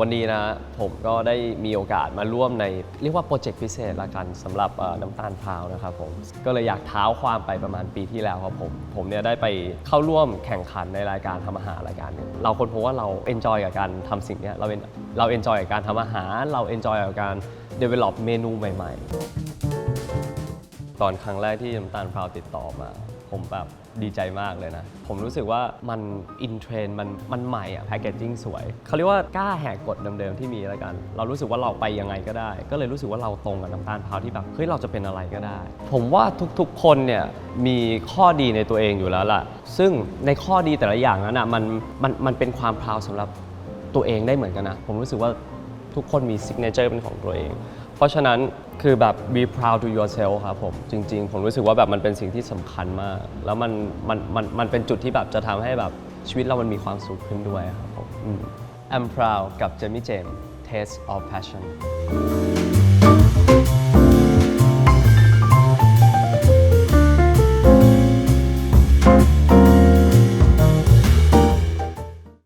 วันนี้นะผมก็ได้มีโอกาสมาร่วมในเรียกว่าโปรเจกต์พิเศษละกันสำหรับน้ำตาลพาวนะครับผมก็เลยอยากเท้าความไปประมาณปีที่แล้วครับผมผมเนี่ยได้ไปเข้าร่วมแข่งขันในรายการทำอาหารรายการหนึงเราคนพบว่าเราเอนจอยกับการทำสิ่งนี้เราเป็นเราเอนจอยกับการทำอาหาร เราเอนจอยกับการ develop เมนูใหม่ ๆ ตอนครั้งแรกที่น้ำตาลพาวติดต่อมา ผมแบบดีใจมากเลยนะ ผมรู้สึกว่ามันอินเทรนมันมันใหม่อะแพคเกจจิ้งสวย เขาเรียกว่ากล้าแหกกฎเดิมๆที่มีแล้วกัน เรารู้สึกว่าเราไปยังไงก็ได้ ก็เลยรู้สึกว่าเราตรงกับน้ำตาลพราวที่แบบเฮ้ยเราจะเป็นอะไรก็ได้ ผมว่าทุกๆคนเนี่ยมีข้อดีในตัวเองอยู่แล้วล่ะ ซึ่งในข้อดีแต่ละอย่างนั้นอะมันมันมันเป็นความพราวสำหรับตัวเองได้เหมือนกันนะ ผมรู้สึกว่าทุกคนมีซิกเนเจอร์เป็นของตัวเอง เพราะฉะนั้นคือแบบ be proud to yourself ครับผมจริง ๆ ผมรู้สึกว่าแบบมันเป็นสิ่งที่สำคัญมาก แล้วมันมันมันมันเป็นจุดที่แบบจะทำให้แบบชีวิตเรามันมีความสุขขึ้นด้วยครับผมอืม I'm proud กับ Jamie James Taste of Passion